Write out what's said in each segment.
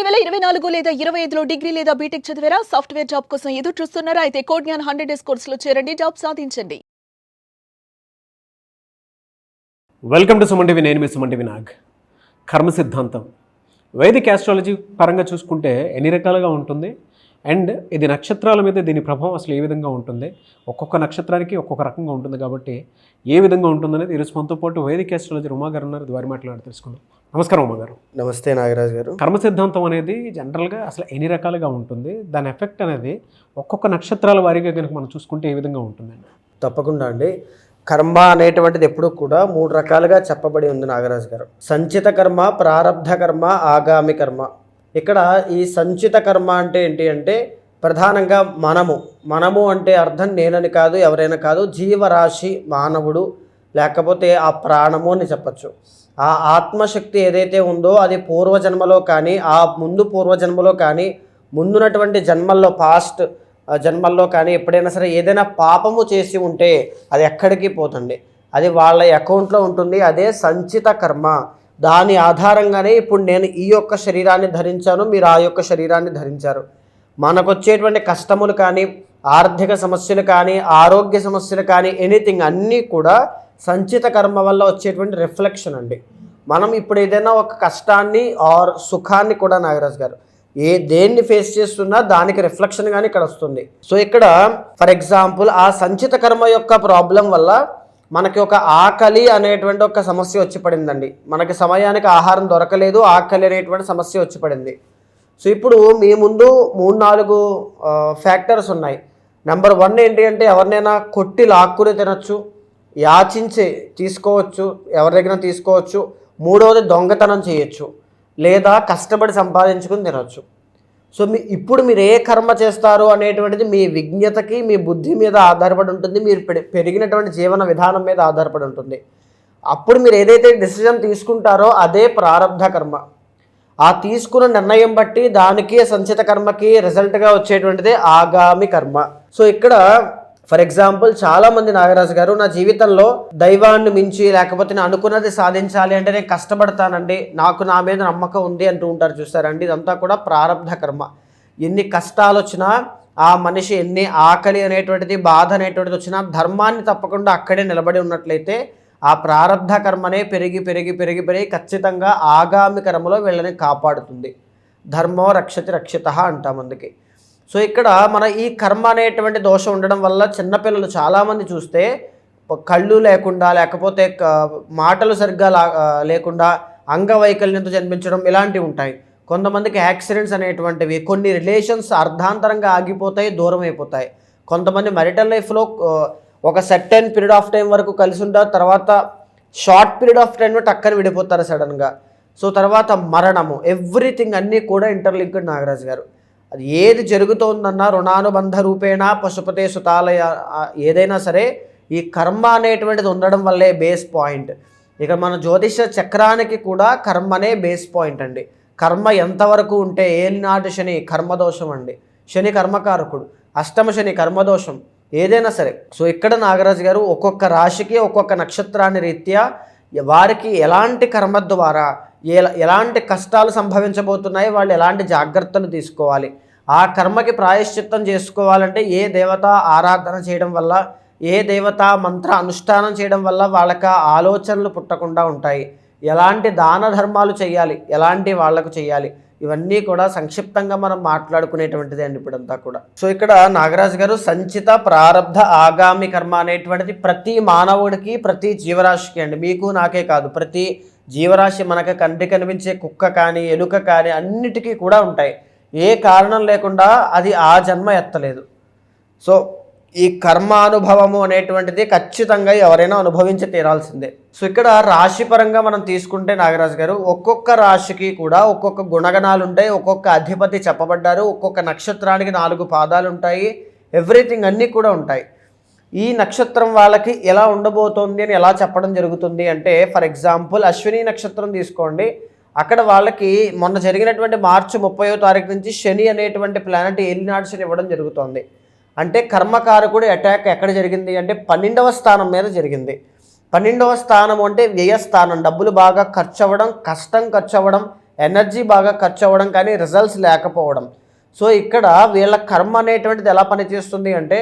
రెండు వేల ఇరవై నాలుగు లేదా ఇరవై ఐదులో డిగ్రీ లేదా బీటెక్ చదివారా? సాఫ్ట్వేర్ జాబ్ కోసం ఎదురు చూస్తున్నారా? అయితే కోడ్ జ్ఞాన్ హండ్రెడ్ డేస్ కోర్సులో చేరండి. జాబ్ సాధించండి. Welcome to Suman TV. నేను మీ సుమన్ టీవీ నాగ్. కర్మ సిద్ధాంతం. వైదిక్ ఆస్ట్రాలజీ పరంగా చూసుకుంటే ఎన్ని రకాలుగా ఉంటుంది? అండ్ ఇది నక్షత్రాల మీద దీని ప్రభావం అసలు ఏ విధంగా ఉంటుంది? ఒక్కొక్క నక్షత్రానికి ఒక్కొక్క రకంగా ఉంటుంది కాబట్టి ఏ విధంగా ఉంటుందనేది ఈరోజు మనతో పాటు వైదిక్ ఆస్ట్రాలజీ ఉమా గారు ఉన్నారు. వారి మాట్లాడి తెలుసుకుందాం. నమస్కారం ఉమా గారు నమస్తే నాగరాజు గారు. కర్మ సిద్ధాంతం అనేది జనరల్గా అసలు ఎన్ని రకాలుగా ఉంటుంది? దాని ఎఫెక్ట్ అనేది ఒక్కొక్క నక్షత్రాల వారీగా కనుక మనం చూసుకుంటే ఏ విధంగా ఉంటుందండి? తప్పకుండా అండి. కర్మ అనేటువంటిది ఎప్పుడూ కూడా మూడు రకాలుగా చెప్పబడి ఉంది నాగరాజు గారు. సంచిత కర్మ ప్రారబ్ధ కర్మ ఆగామి కర్మ. ఇక్కడ ఈ సంచిత కర్మ అంటే ఏంటి అంటే ప్రధానంగా మనము. మనము అంటే అర్థం నేనని కాదు ఎవరైనా కాదు జీవరాశి మానవుడు లేకపోతే ఆ ప్రాణము అని చెప్పచ్చు. ఆ ఆత్మశక్తి ఏదైతే ఉందో అది పూర్వజన్మలో కానీ ఆ ముందు పూర్వజన్మలో కానీ ముందున్నటువంటి జన్మల్లో పాస్ట్ జన్మల్లో కానీ ఎప్పుడైనా సరే ఏదైనా పాపము చేసి ఉంటే అది ఎక్కడికి పోతుంది? అది వాళ్ళ అకౌంట్లో ఉంటుంది. అదే సంచిత కర్మ. దాని ఆధారంగానే ఇప్పుడు నేను ఈ యొక్క శరీరాన్ని ధరించాను మీరు ఆ యొక్క శరీరాన్ని ధరించారు. మనకు వచ్చేటువంటి కష్టములు కానీ ఆర్థిక సమస్యలు కానీ ఆరోగ్య సమస్యలు కానీ ఎనీథింగ్ అన్నీ కూడా సంచిత కర్మ వల్ల వచ్చేటువంటి రిఫ్లెక్షన్ అండి. మనం ఇప్పుడు ఏదైనా ఒక కష్టాన్ని ఆర్ సుఖాన్ని కూడా నాగరాజ్ గారు ఏ దేన్ని ఫేస్ చేస్తున్నా దానికి రిఫ్లెక్షన్ కానీ ఇక్కడ వస్తుంది. సో ఇక్కడ ఫర్ ఎగ్జాంపుల్ ఆ సంచిత కర్మ యొక్క ప్రాబ్లం వల్ల మనకి ఒక ఆకలి అనేటువంటి ఒక సమస్య వచ్చి పడిందండి. మనకి సమయానికి ఆహారం దొరకలేదు ఆకలి అనేటువంటి సమస్య వచ్చి పడింది. సో ఇప్పుడు మీ ముందు మూడు నాలుగు ఫ్యాక్టర్స్ ఉన్నాయి. నెంబర్ వన్ ఏంటి అంటే ఎవరినైనా కొట్టి లాక్కుని తినచ్చు యాచించి తీసుకోవచ్చు ఎవరి దగ్గర తీసుకోవచ్చు మూడవది దొంగతనం చేయొచ్చు లేదా కష్టపడి సంపాదించుకుని తినొచ్చు. సో మీ ఇప్పుడు మీరు ఏ కర్మ చేస్తారు అనేటువంటిది మీ విజ్ఞతకి మీ బుద్ధి మీద ఆధారపడి ఉంటుంది మీరు పెరిగినటువంటి జీవన విధానం మీద ఆధారపడి ఉంటుంది. అప్పుడు మీరు ఏదైతే డిసిజన్ తీసుకుంటారో అదే ప్రారంధ కర్మ. ఆ తీసుకున్న నిర్ణయం బట్టి దానికి సంచిత కర్మకి రిజల్ట్గా వచ్చేటువంటిదే ఆగామి కర్మ. సో ఇక్కడ ఫర్ ఎగ్జాంపుల్ చాలా మంది నాగరాజు గారు నా జీవితంలో దైవాన్ని మించి లేకపోతే నేను అనుకున్నది సాధించాలి అంటే నేను కష్టపడతానండి నాకు నా మీద నమ్మకం ఉంది అంటూ ఉంటారు చూస్తారండి. ఇదంతా కూడా ప్రారంభ కర్మ. ఎన్ని కష్టాలు వచ్చినా ఆ మనిషి ఎన్ని ఆకలి అనేటువంటిది బాధ అనేటువంటిది వచ్చినా ధర్మాన్ని తప్పకుండా అక్కడే నిలబడి ఉన్నట్లయితే ఆ ప్రారంభ కర్మనే పెరిగి పెరిగి పెరిగి పెరిగి ఖచ్చితంగా ఆగామి కర్మలో వీళ్ళని కాపాడుతుంది. ధర్మో రక్షతి రక్షిత అంటాం అందుకే. సో ఇక్కడ మన ఈ కర్మ అనేటువంటి దోషం ఉండడం వల్ల చిన్నపిల్లలు చాలామంది చూస్తే కళ్ళు లేకుండా లేకపోతే మాటలు సరిగ్గా లేకుండా అంగవైకల్యంతో జన్మించడం ఇలాంటివి ఉంటాయి. కొంతమందికి యాక్సిడెంట్స్ అనేటువంటివి కొన్ని రిలేషన్స్ అర్ధాంతరంగా ఆగిపోతాయి దూరం అయిపోతాయి. కొంతమంది మెరిటల్ లైఫ్లో ఒక సర్టెన్ పీరియడ్ ఆఫ్ టైం వరకు కలిసి ఉంటారు తర్వాత షార్ట్ పీరియడ్ ఆఫ్ టైంలో టక్కని విడిపోతారు సడన్గా. సో తర్వాత మరణము ఎవ్రీథింగ్ అన్నీ కూడా ఇంటర్లింక్డ్ నాగరాజు గారు. అది ఏది జరుగుతోందన్నా రుణానుబంధ రూపేణ పశుపతే సుతాలయ ఏదైనా సరే ఈ కర్మ అనేటువంటిది ఉండడం వల్లే బేస్ పాయింట్. ఇక మన జ్యోతిష చక్రానికి కూడా కర్మనే బేస్ పాయింట్ అండి. కర్మ ఎంతవరకు ఉంటే ఏలినాటి శని కర్మదోషం అండి. శని కర్మకారకుడు అష్టమ శని కర్మదోషం ఏదైనా సరే సో ఇక్కడ నాగరాజు గారు ఒక్కొక్క రాశికి ఒక్కొక్క నక్షత్రాన్ని రీత్యా వారికి ఎలాంటి కర్మ ద్వారా ఎలాంటి కష్టాలు సంభవించబోతున్నాయి వాళ్ళు ఎలాంటి జాగ్రత్తలు తీసుకోవాలి. ఆ కర్మకి ప్రాయశ్చిత్తం చేసుకోవాలంటే ఏ దేవత ఆరాధన చేయడం వల్ల ఏ దేవత మంత్ర అనుష్ఠానం చేయడం వల్ల వాళ్ళకి ఆలోచనలు పుట్టకుండా ఉంటాయి. ఎలాంటి దాన ధర్మాలు చేయాలి ఎలాంటి వాళ్ళకు చేయాలి. ఇవన్నీ కూడా సంక్షిప్తంగా మనం మాట్లాడుకునేటువంటిది అండి ఇప్పుడంతా కూడా. సో ఇక్కడ నాగరాజు గారు సంచిత ప్రారబ్ధ ఆగామి కర్మ అనేటువంటిది ప్రతి మానవుడికి ప్రతి జీవరాశికి అండి. మీకు నాకే కాదు ప్రతి జీవరాశి మనకు కంటి కనిపించే కుక్క కానీ ఎలుక కానీ అన్నిటికీ కూడా ఉంటాయి. ఏ కారణం లేకుండా అది ఆ జన్మ ఎత్తలేదు. సో ఈ కర్మానుభవము అనేటువంటిది ఖచ్చితంగా ఎవరైనా అనుభవించి తీరాల్సిందే. సో ఇక్కడ రాశి పరంగా మనం తీసుకుంటే నాగరాజు గారు ఒక్కొక్క రాశికి కూడా ఒక్కొక్క గుణగణాలు ఉంటాయి ఒక్కొక్క అధిపతి చెప్పబడ్డారు ఒక్కొక్క నక్షత్రానికి నాలుగు పాదాలు ఉంటాయి ఎవ్రీథింగ్ అన్నీ కూడా ఉంటాయి. ఈ నక్షత్రం వాళ్ళకి ఎలా ఉండబోతోంది అని ఎలా చెప్పడం జరుగుతుంది అంటే ఫర్ ఎగ్జాంపుల్ అశ్విని నక్షత్రం తీసుకోండి. అక్కడ వాళ్ళకి మొన్న జరిగినటువంటి మార్చి ముప్పయో తారీఖు నుంచి శని అనేటువంటి ప్లానెట్ ఏలినాడు శని ఇవ్వడం జరుగుతోంది. అంటే కర్మకారకుడు అటాక్ ఎక్కడ జరిగింది అంటే పన్నెండవ స్థానం మీద జరిగింది. పన్నెండవ స్థానం అంటే వ్యయస్థానం డబ్బులు బాగా ఖర్చు అవ్వడం కష్టం ఖర్చు అవ్వడం ఎనర్జీ బాగా ఖర్చు అవ్వడం కానీ రిజల్ట్స్ లేకపోవడం. సో ఇక్కడ వీళ్ళ కర్మ అనేటువంటిది ఎలా పనిచేస్తుంది అంటే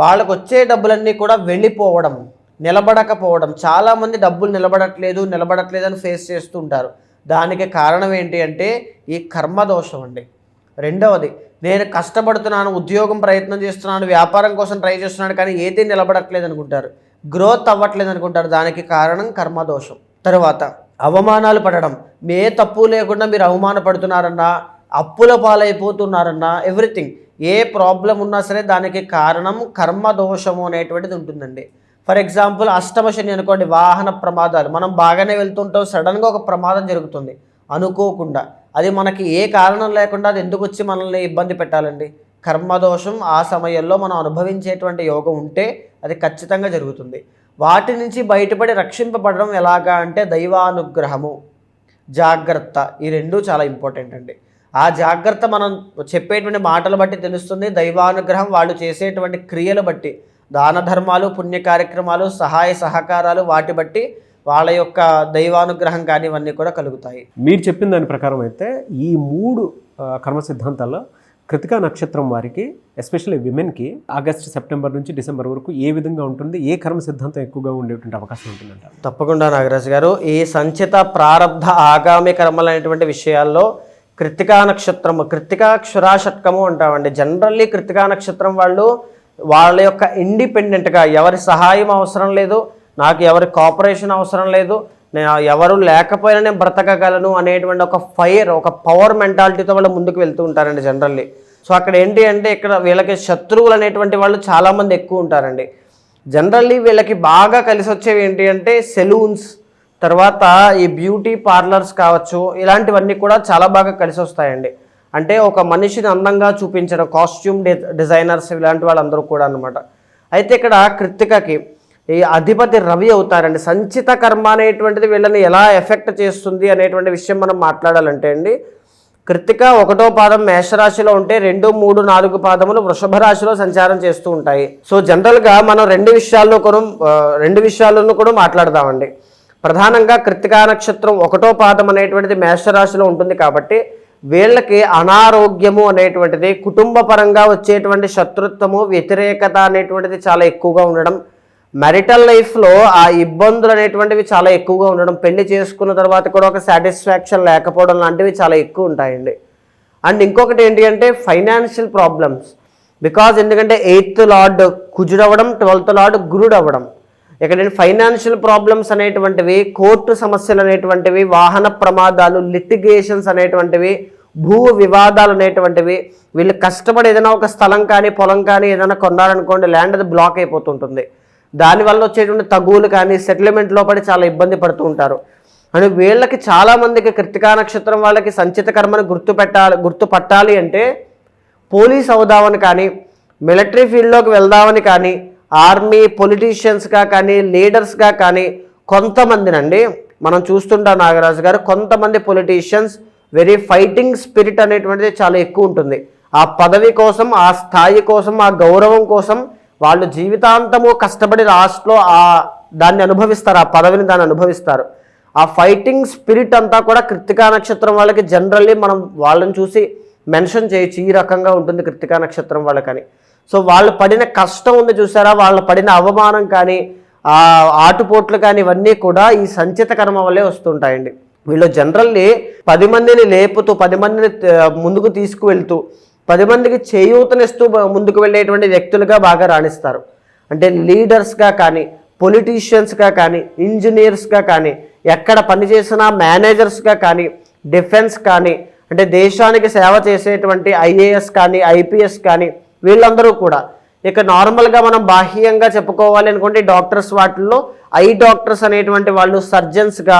వాళ్ళకు వచ్చే డబ్బులన్నీ కూడా వెళ్ళిపోవడం నిలబడకపోవడం. చాలామంది డబ్బులు నిలబడట్లేదు నిలబడట్లేదు అని ఫేస్ చేస్తూ ఉంటారు. దానికి కారణం ఏంటి అంటే ఈ కర్మ దోషం అండి. రెండవది నేను కష్టపడుతున్నాను ఉద్యోగం ప్రయత్నం చేస్తున్నాను వ్యాపారం కోసం ట్రై చేస్తున్నాను కానీ ఏది నిలబడట్లేదు అనుకుంటారు. గ్రోత్ అవ్వట్లేదు అనుకుంటారు. దానికి కారణం కర్మదోషం తర్వాత అవమానాలు పడడం. మే తప్పు లేకుండా మీరు అవమానపడుతున్నారన్నా అప్పుల పాలైపోతున్నారన్నా ఎవ్రీథింగ్. ఏ ప్రాబ్లం ఉన్నా సరే దానికి కారణం కర్మదోషము అనేటువంటిది ఉంటుందండి. ఫర్ ఎగ్జాంపుల్ అష్టమ శని అనుకోండి వాహన ప్రమాదాలు. మనం బాగానే వెళ్తుంటాం సడన్గా ఒక ప్రమాదం జరుగుతుంది. అనుకోకుండా. అది మనకి ఏ కారణం లేకుండా అది ఎందుకు వచ్చి మనల్ని ఇబ్బంది పెట్టాలండి? కర్మదోషం ఆ సమయంలో మనం అనుభవించేటువంటి యోగం ఉంటే అది ఖచ్చితంగా జరుగుతుంది. వాటి నుంచి బయటపడి రక్షింపబడడం ఎలాగా అంటే దైవానుగ్రహము జాగ్రత్త. ఈ రెండు చాలా ఇంపార్టెంట్ అండి. ఆ జాగ్రత్త మనం చెప్పేటువంటి మాటలు బట్టి తెలుస్తుంది. దైవానుగ్రహం వాళ్ళు చేసేటువంటి క్రియలు బట్టి దాన ధర్మాలు పుణ్య కార్యక్రమాలు సహాయ సహకారాలు వాటి బట్టి వాళ్ళ యొక్క దైవానుగ్రహం కానీ ఇవన్నీ కూడా కలుగుతాయి. మీరు చెప్పిన దాని ప్రకారం అయితే ఈ మూడు కర్మ సిద్ధాంతాల్లో కృతికా నక్షత్రం వారికి ఎస్పెషల్లీ విమెన్కి ఆగస్ట్ సెప్టెంబర్ నుంచి డిసెంబర్ వరకు ఏ విధంగా ఉంటుంది ఏ కర్మ సిద్ధాంతం ఎక్కువగా ఉండేటువంటి అవకాశం ఉంటుందంటారు తప్పకుండా నాగరాజు గారు. ఈ సంచిత ప్రారంధ ఆగామి కర్మలు అనేటువంటి విషయాల్లో కృతికా నక్షత్రము కృతికా క్షురాషట్కము అంటామండి. జనరల్లీ కృతికా నక్షత్రం వాళ్ళు వాళ్ళ యొక్క ఇండిపెండెంట్గా ఎవరి సహాయం అవసరం లేదు నాకు ఎవరి కోఆపరేషన్ అవసరం లేదు. నేను ఎవరు లేకపోయినా నేను బ్రతకగలను అనేటువంటి ఒక ఫైర్ ఒక పవర్ మెంటాలిటీతో వాళ్ళు ముందుకు వెళ్తూ ఉంటారండి జనరల్లీ సో అక్కడ ఏంటి అంటే ఇక్కడ వీళ్ళకి శత్రువులు అనేటువంటి వాళ్ళు చాలామంది ఎక్కువ ఉంటారండి. జనరల్లీ వీళ్ళకి బాగా కలిసి వచ్చేవి ఏంటి అంటే సెలూన్స్ తర్వాత ఈ బ్యూటీ పార్లర్స్ కావచ్చు ఇలాంటివన్నీ కూడా చాలా బాగా కలిసి వస్తాయండి. అంటే ఒక మనిషిని అందంగా చూపించడం కాస్ట్యూమ్ డిజైనర్స్ ఇలాంటి వాళ్ళందరూ కూడా అనమాట అయితే ఇక్కడ కృతికకి ఈ అధిపతి రవి అవుతారండి. సంచిత కర్మ అనేటువంటిది వీళ్ళని ఎలా ఎఫెక్ట్ చేస్తుంది అనేటువంటి విషయం మనం మాట్లాడాలంటే అండి కృతిక ఒకటో పాదం మేషరాశిలో ఉంటే రెండు మూడు నాలుగు పాదములు వృషభ రాశిలో సంచారం చేస్తూ ఉంటాయి. సో జనరల్గా మనం రెండు విషయాల్లో కూడా రెండు విషయాల్లోనూ కూడా మాట్లాడదామండి. ప్రధానంగా కృతికా నక్షత్రం ఒకటో పాదం అనేటువంటిది మేషరాశిలో ఉంటుంది కాబట్టి వీళ్ళకి అనారోగ్యము అనేటువంటిది కుటుంబ పరంగా వచ్చేటువంటి శత్రుత్వము వ్యతిరేకత అనేటువంటిది చాలా ఎక్కువగా ఉండడం మ్యారిటల్ లైఫ్లో ఆ ఇబ్బందులు అనేటువంటివి చాలా ఎక్కువగా ఉండడం పెళ్ళి చేసుకున్న తర్వాత కూడా ఒక సాటిస్ఫాక్షన్ లేకపోవడం లాంటివి చాలా ఎక్కువ ఉంటాయండి. అండ్ ఇంకొకటి ఏంటి అంటే ఫైనాన్షియల్ ప్రాబ్లమ్స్ బికాజ్ ఎందుకంటే ఎయిత్ లార్డ్ కుజుడవ్వడం ట్వెల్త్ లార్డ్ గురుడు అవ్వడం ఇక్కడ ఫైనాన్షియల్ ప్రాబ్లమ్స్ అనేటువంటివి కోర్టు సమస్యలు అనేటువంటివి వాహన ప్రమాదాలు లిటిగేషన్స్ అనేటువంటివి భూ వివాదాలు అనేటువంటివి వీళ్ళు కష్టపడి ఏదైనా ఒక స్థలం కానీ పొలం కానీ ఏదైనా కొన్నారనుకోండి ల్యాండ్ అది బ్లాక్ అయిపోతుంటుంది. దానివల్ల వచ్చేటువంటి తగువులు కానీ సెటిల్మెంట్లో పడి చాలా ఇబ్బంది పడుతూ ఉంటారు. అని వీళ్ళకి చాలామందికి కృతికా నక్షత్రం వాళ్ళకి సంచిత కర్మను గుర్తు పెట్టాలి అంటే పోలీస్ అవుదామని కానీ మిలిటరీ ఫీల్డ్లోకి వెళ్దామని కానీ ఆర్మీ పొలిటీషియన్స్గా కానీ లీడర్స్గా కానీ కొంతమందినండి మనం చూస్తుంటాం నాగరాజు గారు కొంతమంది పొలిటీషియన్స్ వెరీ ఫైటింగ్ స్పిరిట్ అనేటువంటిది చాలా ఎక్కువ ఉంటుంది. ఆ పదవి కోసం ఆ స్థాయి కోసం ఆ గౌరవం కోసం వాళ్ళు జీవితాంతము కష్టపడి లాస్ట్లో ఆ దాన్ని అనుభవిస్తారు ఆ పదవిని దాన్ని అనుభవిస్తారు. ఆ ఫైటింగ్ స్పిరిట్ అంతా కూడా కృతికా నక్షత్రం వాళ్ళకి జనరల్లీ మనం వాళ్ళని చూసి మెన్షన్ చేయొచ్చు ఈ రకంగా ఉంటుంది కృతికా నక్షత్రం వాళ్ళకని. సో వాళ్ళు పడిన కష్టం ఉంది చూసారా వాళ్ళు పడిన అవమానం కానీ ఆ ఆటుపోట్లు కానీ ఇవన్నీ కూడా ఈ సంచిత కర్మ వల్లే వస్తుంటాయండి. వీళ్ళు జనరల్లీ పది మందిని లేపుతూ పది మందిని ముందుకు తీసుకువెళ్తూ పది మందికి చేయూతనిస్తూ ముందుకు వెళ్ళేటువంటి వ్యక్తులుగా బాగా రాణిస్తారు. అంటే లీడర్స్గా కానీ పొలిటీషియన్స్గా కానీ ఇంజనీర్స్గా కానీ ఎక్కడ పనిచేసిన మేనేజర్స్గా కానీ డిఫెన్స్ కానీ అంటే దేశానికి సేవ చేసేటువంటి ఐఏఎస్ కానీ ఐపీఎస్ కానీ వీళ్ళందరూ కూడా ఇక నార్మల్గా మనం బాహ్యంగా చెప్పుకోవాలి అనుకుంటే డాక్టర్స్ వాటిల్లో ఐ డాక్టర్స్ అనేటువంటి వాళ్ళు సర్జన్స్గా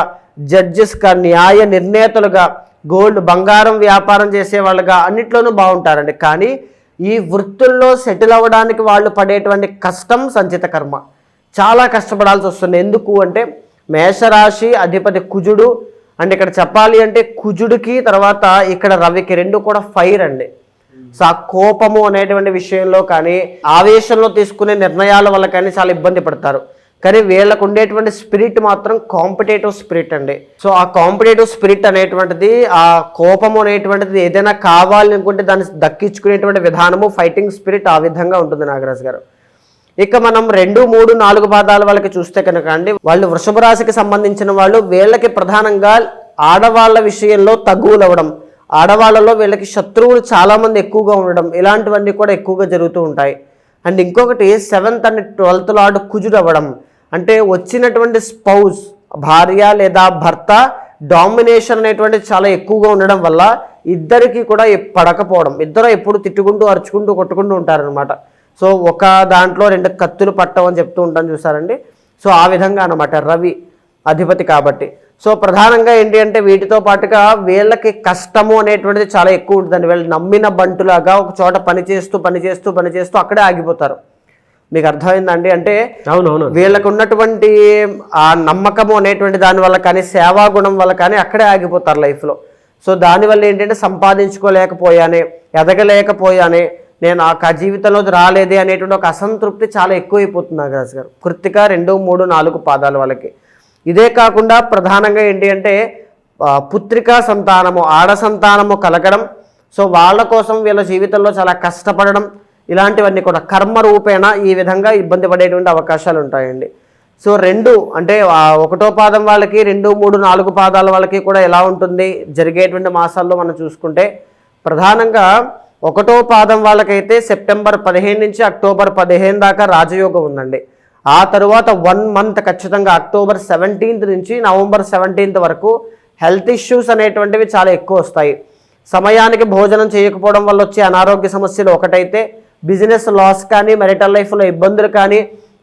జడ్జెస్గా న్యాయ నిర్ణేతలుగా గోల్డ్ బంగారం వ్యాపారం చేసే వాళ్ళుగా అన్నిట్లోనూ బాగుంటారండి. కానీ ఈ వృత్తుల్లో సెటిల్ అవ్వడానికి వాళ్ళు పడేటువంటి కష్టం సంచిత కర్మ. చాలా కష్టపడాల్సి వస్తుంది. ఎందుకు అంటే మేషరాశి అధిపతి కుజుడు అండ్ ఇక్కడ చెప్పాలి అంటే కుజుడికి తర్వాత ఇక్కడ రవికి రెండు కూడా ఫైర్ అండి. సో ఆ కోపము అనేటువంటి విషయంలో కానీ ఆవేశంలో తీసుకునే నిర్ణయాల వల్ల కానీ చాలా ఇబ్బంది పడతారు. కానీ వీళ్ళకు ఉండేటువంటి స్పిరిట్ మాత్రం కాంపిటేటివ్ స్పిరిట్ అండి. సో ఆ కాంపిటేటివ్ స్పిరిట్ అనేటువంటిది ఆ కోపం అనేటువంటిది ఏదైనా కావాలి అనుకుంటే దాన్ని దక్కించుకునేటువంటి విధానము ఫైటింగ్ స్పిరిట్ ఆ విధంగా ఉంటుంది నాగరాజు గారు. ఇక మనం రెండు మూడు నాలుగు పాదాల వాళ్ళకి చూస్తే కనుక అండి వాళ్ళు వృషభ రాశికి సంబంధించిన వాళ్ళు వీళ్ళకి ప్రధానంగా ఆడవాళ్ళ విషయంలో తగ్గువలు అవ్వడం ఆడవాళ్ళలో వీళ్ళకి శత్రువులు చాలామంది ఎక్కువగా ఉండడం ఇలాంటివన్నీ కూడా ఎక్కువగా జరుగుతూ ఉంటాయి. అండ్ ఇంకొకటి సెవెంత్ అండ్ ట్వెల్త్ లార్డ్ కుజుడు అవ్వడం అంటే వచ్చినటువంటి స్పౌజ్ భార్య లేదా భర్త డామినేషన్ అనేటువంటిది చాలా ఎక్కువగా ఉండడం వల్ల ఇద్దరికి కూడా పడకపోవడం ఇద్దరు ఎప్పుడు తిట్టుకుంటూ అరుచుకుంటూ కొట్టుకుంటూ ఉంటారనమాట సో ఒక దాంట్లో రెండు కత్తులు పట్టవని చెప్తూ ఉంటాను చూసారండి. సో ఆ విధంగా అనమాట రవి అధిపతి కాబట్టి. సో ప్రధానంగా ఏంటి అంటే వీటితో పాటుగా వీళ్ళకి కష్టము అనేటువంటిది చాలా ఎక్కువ ఉంటుందండి. వీళ్ళు నమ్మిన బంటులాగా ఒక చోట పని చేస్తూ పని చేస్తూ అక్కడే ఆగిపోతారు. మీకు అర్థమైందండి? అంటే అవునవును వీళ్ళకు ఉన్నటువంటి ఆ నమ్మకము అనేటువంటి దాని వల్ల కానీ సేవా గుణం వల్ల కానీ అక్కడే ఆగిపోతారు లైఫ్లో. సో దానివల్ల ఏంటంటే సంపాదించుకోలేకపోయానే ఎదగలేకపోయానే నేను ఆ క- జీవితంలో రాలేదే అనేటువంటి ఒక అసంతృప్తి చాలా ఎక్కువైపోతుంది నాగరాజు గారు. కృత్తిక రెండు మూడు నాలుగు పాదాలు వాళ్ళకి. ఇదే కాకుండా ప్రధానంగా ఏంటి అంటే పుత్రికా సంతానము ఆడ సంతానము కలగడం. సో వాళ్ళ కోసం వీళ్ళ జీవితంలో చాలా కష్టపడడం. ఇలాంటివన్నీ కూడా కర్మ రూపేణ ఈ విధంగా ఇబ్బంది పడేటువంటి అవకాశాలు ఉంటాయండి. సో రెండు అంటే ఒకటో పాదం వాళ్ళకి రెండు మూడు నాలుగు పాదాల వాళ్ళకి కూడా ఎలా ఉంటుంది? జరిగేటువంటి మాసాల్లో మనం చూసుకుంటే ప్రధానంగా ఒకటో పాదం వాళ్ళకైతే సెప్టెంబర్ పదిహేను నుంచి అక్టోబర్ పదిహేను దాకా రాజయోగం ఉందండి. ఆ తరువాత వన్ మంత్ ఖచ్చితంగా అక్టోబర్ సెవెంటీన్త్ నుంచి నవంబర్ సెవెంటీన్త్ వరకు హెల్త్ ఇష్యూస్ అనేటువంటివి చాలా ఎక్కువ వస్తాయి. సమయానికి భోజనం చేయకపోవడం వల్ల వచ్చే అనారోగ్య సమస్యలు ఒకటైతే బిజినెస్ లాస్ కానీ మెరిటల్ లైఫ్లో ఇబ్బందులు కానీ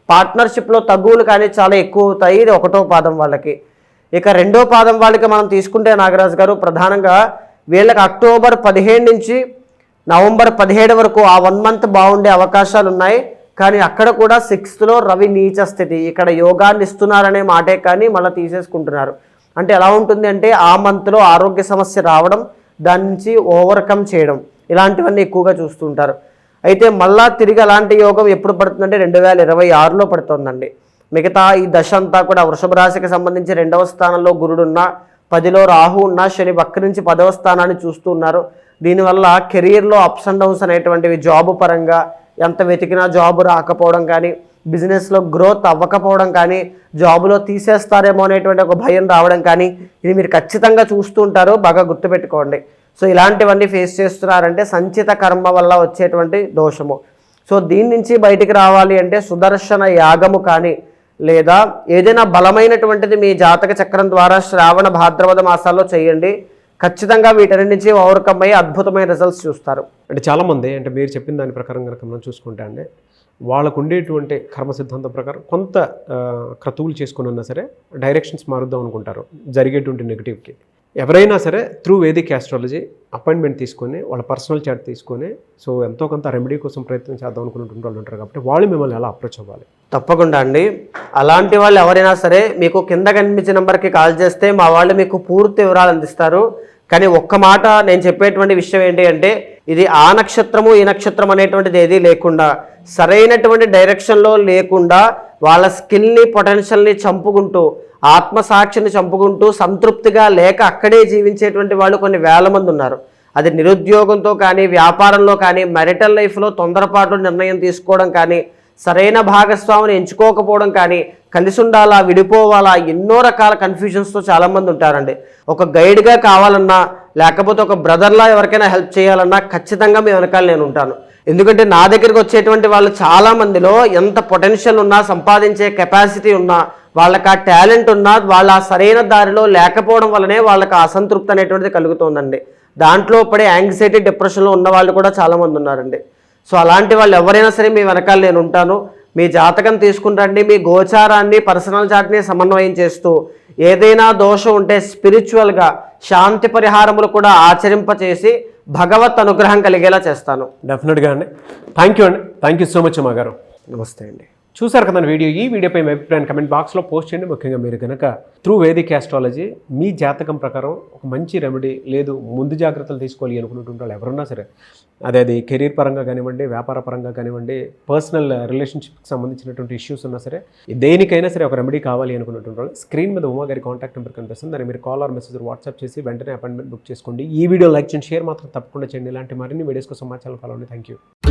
పార్ట్నర్షిప్లో తగ్గులు కానీ చాలా ఎక్కువ అవుతాయి. ఇది ఒకటో పాదం వాళ్ళకి. ఇక రెండో పాదం వాళ్ళకి మనం తీసుకుంటే నాగరాజు గారు ప్రధానంగా వీళ్ళకి అక్టోబర్ పదిహేను నుంచి నవంబర్ పదిహేడు వరకు ఆ వన్ మంత్ బాగుండే అవకాశాలు ఉన్నాయి. కానీ అక్కడ కూడా సిక్స్త్లో రవి నీచ స్థితి. ఇక్కడ యోగాన్ని ఇస్తున్నారనే మాటే కానీ మళ్ళీ తీసేసుకుంటున్నారు. అంటే ఎలా ఉంటుంది అంటే ఆ మంత్లో ఆరోగ్య సమస్య రావడం దాని నుంచి ఓవర్కమ్ చేయడం. ఇలాంటివన్నీ ఎక్కువగా చూస్తుంటారు. అయితే మళ్ళా తిరిగి అలాంటి యోగం ఎప్పుడు పడుతుందంటే రెండు వేల ఇరవై ఆరులో పడుతుందండి. మిగతా ఈ దశ అంతా కూడా వృషభ రాశికి సంబంధించి రెండవ స్థానంలో గురుడున్నా పదిలో రాహు ఉన్నా శని వక్ర నుంచి పదవ స్థానాన్ని చూస్తూ ఉన్నారు. దీనివల్ల కెరీర్లో అప్స్ అండ్ డౌన్స్ అనేటువంటివి జాబ్ పరంగా ఎంత వెతికినా జాబ్ రాకపోవడం కానీ బిజినెస్లో గ్రోత్ అవ్వకపోవడం కానీ జాబులో తీసేస్తారేమో అనేటువంటి ఒక భయం రావడం కానీ ఇది మీరు ఖచ్చితంగా చూస్తూ ఉంటారు. బాగా గుర్తుపెట్టుకోండి. సో ఇలాంటివన్నీ ఫేస్ చేస్తున్నారంటే సంచిత కర్మ వల్ల వచ్చేటువంటి దోషము. సో దీని నుంచి బయటికి రావాలి అంటే సుదర్శన యాగము కానీ లేదా ఏదైనా బలమైనటువంటిది మీ జాతక చక్రం ద్వారా శ్రావణ భాద్రపద మాసాల్లో చేయండి. ఖచ్చితంగా వీటన్నిటి నుంచి ఓవర్కమ్ అయ్యి అద్భుతమైన రిజల్ట్స్ చూస్తారు. అంటే చాలామంది అంటే మీరు చెప్పిన దాని ప్రకారం కనుక మనం చూసుకుంటే అండి వాళ్ళకు ఉండేటువంటి కర్మ సిద్ధాంతం ప్రకారం కొంత క్రతువులు చేసుకుని ఉన్నా సరే డైరెక్షన్స్ మారుద్దాం అనుకుంటారు జరిగేటువంటి నెగిటివ్కి ఎవరైనా సరే త్రూ వేదిక్ యాస్ట్రాలజీ అపాయింట్మెంట్ తీసుకొని వాళ్ళ పర్సనల్ చాట్ తీసుకొని సో ఎంతో కొంత రెమెడీ కోసం ప్రయత్నం చేద్దాం అనుకున్నటువంటి వాళ్ళు ఉంటారు కాబట్టి వాళ్ళు మిమ్మల్ని ఎలా అప్రోచ్ అవ్వాలి? తప్పకుండా అండి. అలాంటి వాళ్ళు ఎవరైనా సరే మీకు కింద కనిపించే నెంబర్కి కాల్ చేస్తే మా వాళ్ళు మీకు పూర్తి వివరాలు అందిస్తారు. కానీ ఒక్క మాట నేను చెప్పేటువంటి విషయం ఏంటి అంటే ఇది ఆ నక్షత్రము ఈ నక్షత్రం అనేటువంటిది ఏదీ లేకుండా సరైనటువంటి డైరెక్షన్లో లేకుండా వాళ్ళ స్కిల్ని పొటెన్షియల్ని చంపుకుంటూ ఆత్మసాక్షిని చంపుకుంటూ సంతృప్తిగా లేక అక్కడే జీవించేటువంటి వాళ్ళు కొన్ని వేల మంది ఉన్నారు. అది నిరుద్యోగంతో కానీ వ్యాపారంలో కానీ మెరిటల్ లైఫ్లో తొందరపాటు నిర్ణయం తీసుకోవడం కానీ సరైన భాగస్వామిని ఎంచుకోకపోవడం కానీ కలిసి ఉండాలా విడిపోవాలా ఎన్నో రకాల కన్ఫ్యూజన్స్తో చాలామంది ఉంటారండి. ఒక గైడ్గా కావాలన్నా లేకపోతే ఒక బ్రదర్లా ఎవరికైనా హెల్ప్ చేయాలన్నా ఖచ్చితంగా మీ వెనకాల నేను ఉంటాను. ఎందుకంటే నా దగ్గరికి వచ్చేటువంటి వాళ్ళు చాలా మందిలో ఎంత పొటెన్షియల్ ఉన్నా సంపాదించే కెపాసిటీ ఉన్నా వాళ్ళకి ఆ టాలెంట్ ఉన్నా వాళ్ళ ఆ సరైన దారిలో లేకపోవడం వల్లనే వాళ్ళకి అసంతృప్తి అనేటువంటిది కలుగుతుందండి. దాంట్లో పడే యాంగ్జైటీ డిప్రెషన్లో ఉన్న వాళ్ళు కూడా చాలామంది ఉన్నారండి. సో అలాంటి వాళ్ళు ఎవరైనా సరే మీ వెనకాల నేను ఉంటాను. మీ జాతకం తీసుకుని రండి మీ గోచారాన్ని పర్సనల్ చాట్ని సమన్వయం చేస్తూ ఏదైనా దోషం ఉంటే స్పిరిచువల్గా శాంతి పరిహారములు కూడా ఆచరింపచేసి భగవత్ అనుగ్రహం కలిగేలా చేస్తాను. డెఫినెట్గా అండి. థ్యాంక్ యూ అండి. థ్యాంక్ యూ సో మచ్ అమ్మా గారు. నమస్తే అండి. చూసారు కదా వీడియో? ఈ వీడియోపై మీ అభిప్రాయాన్ని కమెంట్ బాక్స్లో పోస్ట్ చేయండి. ముఖ్యంగా మీరు కనుక త్రూ వేదిక్ ఆస్ట్రాలజీ మీ జాతకం ప్రకారం ఒక మంచి రెమెడీ లేదు ముందు జాగ్రత్తలు తీసుకోవాలి అనుకున్నటువంటి వాళ్ళు ఎవరున్నా సరే అదే అది కెరీర్ పరంగా కానివ్వండి వ్యాపార పరంగా కానివ్వండి పర్సనల్ రిలేషన్షిప్కి సంబంధించినటువంటి ఇష్యూస్ ఉన్నా సరే దేనికైనా సరే ఒక రెమెడీ కావాలి అనుకున్నటువంటి వాళ్ళు స్క్రీన్ మీద ఉమా గారి కాంటాక్ట్ నెంబర్ కనిపిస్తుంది. దాన్ని మీరు కాల్ ఆర్ మెసేజ్ వాట్సాప్ చేసి వెంటనే అపాయింట్మెంట్ బుక్ చేసుకోండి. ఈ వీడియో లైక్ చేయండి షేర్ మాత్రం తప్పకుండా చేయండి. ఇలాంటి మరిన్ని వీడియోస్ కోసం మా ఫాలో అండి థ్యాంక్ యూ